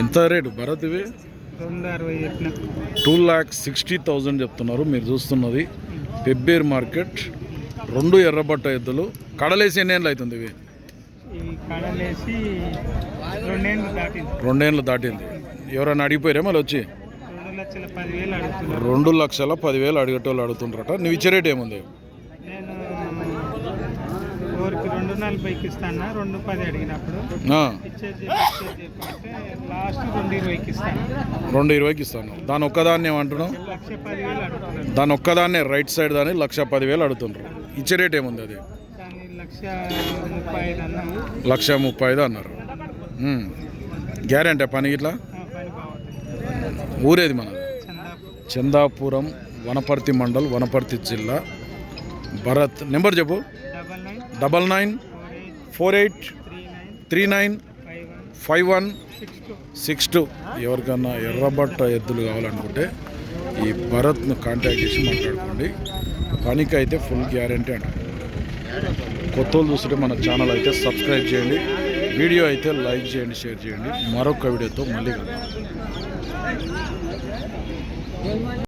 ఎంత రేటు భరత్ ఇవి? Two lakh sixty thousand చెప్తున్నారు మీరు చూస్తున్నది. పెబ్బేర్ మార్కెట్ రెండు ఎర్రబట్ట ఎద్దులు కడలేసి ఎన్ని ఏళ్ళు అవుతుంది ఇవి? రెండేళ్ళు దాటింది. ఎవరైనా అడిగిపోయారా మళ్ళీ వచ్చి? రెండు లక్షల పదివేలు అడుగుతున్నారు. రెండు లక్షల పదివేలు అడిగేటోళ్ళు అడుగుతుంటారట నువ్వు ఇచ్చే రేట్ ఏముంది? రెండు నలభైకి ఇస్తాను? రెండు పది అడిగినప్పుడు లాస్ట్ రెండు ఇరవైకి ఇస్తాను. రెండు ఇరవైకి ఇస్తాను. దాని ఒక్కదాన్ని ఏమంటున్నావు? దాని ఒక్కదాన్నే రైట్ సైడ్ దాన్ని లక్ష పదివేలు అడుగుతుండ్రు. ఇచ్చే రేట్ ఏముంది అది? లక్ష ముప్పై ఐదు అన్నారు. గ్యారెంటీ పని ఇట్లా ఆ, పని బాగుంటుంది ఊరేది చందాపు చందాపురం వనపర్తి మండల్ వనపర్తి జిల్లా. భరత్ నెంబర్ చెప్పు. Double nine four eight three nine five one six two. ఎవరికన్నా ఎర్రబట్ట ఎద్దులు కావాలనుకుంటే ఈ భరత్ను కాంటాక్ట్ చేసి మాట్లాడుకోండి. పనికి అయితే ఫుల్ గ్యారంటీ అంట. కొత్త వాళ్ళు చూస్తుంటే మన ఛానల్ అయితే సబ్స్క్రైబ్ చేయండి. వీడియో అయితే లైక్ చేయండి షేర్ చేయండి. మరొక వీడియోతో మళ్ళీ